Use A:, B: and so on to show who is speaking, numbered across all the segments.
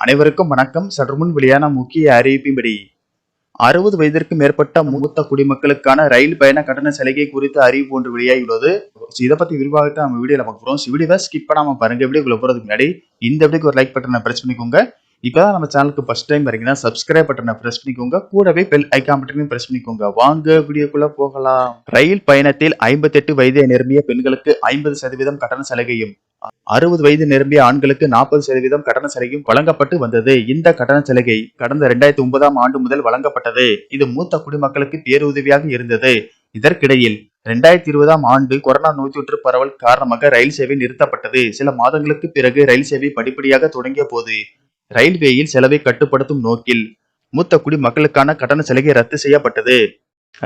A: அனைவருக்கும் வணக்கம். சற்று முன் வெளியான முக்கிய அறிவிப்பின்படி அறுபது வயதிற்கு மேற்பட்ட மூத்த குடிமக்களுக்கான ரயில் பயண கட்டண சலுகை குறித்த அறிவிப்பு ஒன்று வெளியாகியுள்ளது. இதை பத்தி விரிவாக நம்ம வீடியோல பார்க்க போறோம். வீடியோவை ஸ்கிப் பண்ணாம பாருங்க. வீடியோக்குள்ள போறதுக்கு முன்னாடி இந்த வீடியோக்கு ஒரு லைக் பட்டனை பிரஸ் பண்ணிக்கோங்க. இப்பதான் நம்ம சேனலுக்கு ஃபர்ஸ்ட் டைம் வரீங்கன்னா சப்ஸ்கிரைப் பட்டனை பிரஸ் பண்ணிக்கோங்க. கூடவே பெல் ஐக்கான் பட்டனையும் பிரஸ் பண்ணிக்கோங்க. வாங்க வீடியோக்குள்ள போகலாம். ரயில் பயணத்தில் ஐம்பத்தெட்டு வயதை நிரம்பிய பெண்களுக்கு ஐம்பது சதவீதம் கட்டண சலுகையும் அறுபது வயது நிரம்பிய ஆண்களுக்கு நாற்பது சதவீதம் கட்டண சலுகையும் வழங்கப்பட்டு வந்தது. இந்த கட்டண சலுகை கடந்த இரண்டாயிரத்தி ஒன்பதாம் ஆண்டு முதல் வழங்கப்பட்டது. இது மூத்த குடிமக்களுக்கு பேருதவியாக இருந்தது. இதற்கிடையில் இரண்டாயிரத்தி இருபதாம் ஆண்டு கொரோனா நோய் தொற்று பரவல் காரணமாக ரயில் சேவை நிறுத்தப்பட்டது. சில மாதங்களுக்கு பிறகு ரயில் சேவை படிப்படியாக தொடங்கிய போது ரயில்வேயில் செலவை கட்டுப்படுத்தும் நோக்கில் மூத்த குடிமக்களுக்கான கட்டண சலுகை ரத்து செய்யப்பட்டது.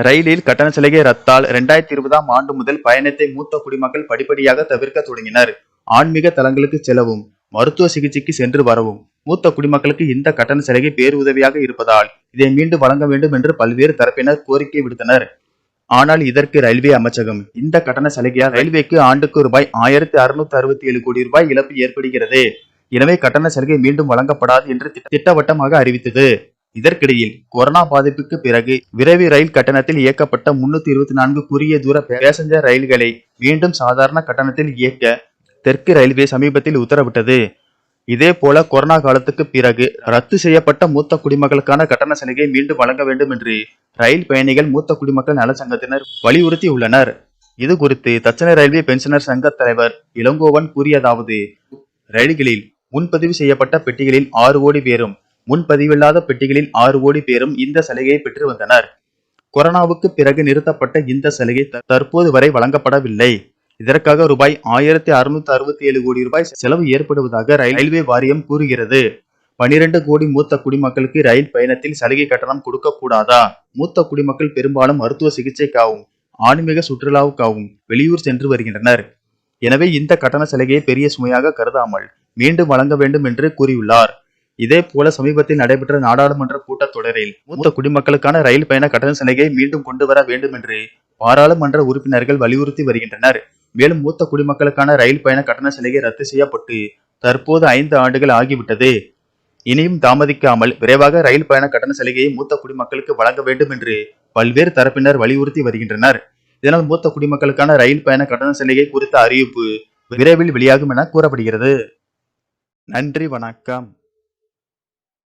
A: ரயிலில் கட்டண சலுகை ரத்தால் இரண்டாயிரத்தி இருபதாம் ஆண்டு முதல் பயணத்தை மூத்த குடிமக்கள் படிப்படியாக தவிர்க்க தொடங்கினர். ஆன்மீக தலங்களுக்கு செல்லவும் மருத்துவ சிகிச்சைக்கு சென்று வரவும் மூத்த குடிமக்களுக்கு இந்த கட்டண சலுகை பேருதவியாக இருப்பதால் இதை மீண்டும் வழங்க வேண்டும் என்று பல்வேறு தரப்பினர் கோரிக்கை விடுத்தனர். ஆனால் இதற்கு ரயில்வே அமைச்சகம் இந்த கட்டண சலுகையால் ரயில்வேக்கு ஆண்டுக்கு ரூபாய் ஆயிரத்தி அறுநூத்தி அறுபத்தி ஏழு கோடி ரூபாய் இழப்பு ஏற்படுகிறது. எனவே கட்டண சலுகை மீண்டும் வழங்கப்படாது என்று திட்டவட்டமாக அறிவித்தது. இதற்கிடையில் கொரோனா பாதிப்புக்கு பிறகு விரைவு ரயில் கட்டணத்தில் இயக்கப்பட்ட முன்னூத்தி இருபத்தி நான்கு குறுகிய தூர பேசஞ்சர் ரயில்களை மீண்டும் சாதாரண கட்டணத்தில் இயக்க தெற்கு ரயில்வே சமீபத்தில் உத்தரவிட்டது. இதே போல கொரோனா காலத்துக்கு பிறகு ரத்து செய்யப்பட்ட மூத்த குடிமக்களுக்கான கட்டண சலுகை மீண்டும் வழங்க வேண்டும் என்று ரயில் பயணிகள் மூத்த குடிமக்கள் நல சங்கத்தினர் வலியுறுத்தி உள்ளனர் இது குறித்து தச்சனை ரயில்வே பென்ஷனர் சங்க தலைவர் இளங்கோவன் கூறியதாவது ரயில்களில் முன்பதிவு செய்யப்பட்ட பெட்டிகளில் ஆறு கோடி பேரும் முன்பதிவில்லாத பெட்டிகளில் ஆறு கோடி பேரும் இந்த சலுகையை பெற்று வந்தனர். கொரோனாவுக்கு பிறகு நிறுத்தப்பட்ட இந்த சலுகை தற்போது வரை வழங்கப்படவில்லை. இதற்காக ரூபாய் ஆயிரத்தி அறுநூத்தி அறுபத்தி ஏழு கோடி ரூபாய் செலவு ஏற்படுவதாக ரயில்வே வாரியம் கூறுகிறது. பனிரெண்டு கோடி மூத்த குடிமக்களுக்கு ரயில் பயணத்தில் சலுகை கட்டணம் கொடுக்க கூடாதா மூத்த குடிமக்கள் பெரும்பாலும் மருத்துவ சிகிச்சைக்காகவும் ஆன்மீக சுற்றுலாவுக்காகவும் வெளியூர் சென்று வருகின்றனர். எனவே இந்த கட்டண சலுகையை பெரிய சுமையாக கருதாமல் மீண்டும் வழங்க வேண்டும் என்று கூறியுள்ளார். இதே போல சமீபத்தில் நடைபெற்ற நாடாளுமன்ற கூட்டத்தொடரில் மூத்த குடிமக்களுக்கான ரயில் பயண கட்டண சலுகையை மீண்டும் கொண்டு வர வேண்டும் என்று பாராளுமன்ற உறுப்பினர்கள் வலியுறுத்தி வருகின்றனர். மேலும் மூத்த குடிமக்களுக்கான ரயில் பயண கட்டண சலுகை ரத்து செய்யப்பட்டு தற்போது ஐந்து ஆண்டுகள் ஆகிவிட்டது. இனியும் தாமதிக்காமல் விரைவாக ரயில் பயண கட்டண சலுகையை மூத்த குடிமக்களுக்கு வழங்க வேண்டும் என்று பல்வேறு தரப்பினர் வலியுறுத்தி வருகின்றனர். இதனால் மூத்த குடிமக்களுக்கான ரயில் பயண கட்டண சலுகை குறித்த அறிவிப்பு விரைவில் வெளியாகும் என கூறப்படுகிறது. நன்றி வணக்கம்.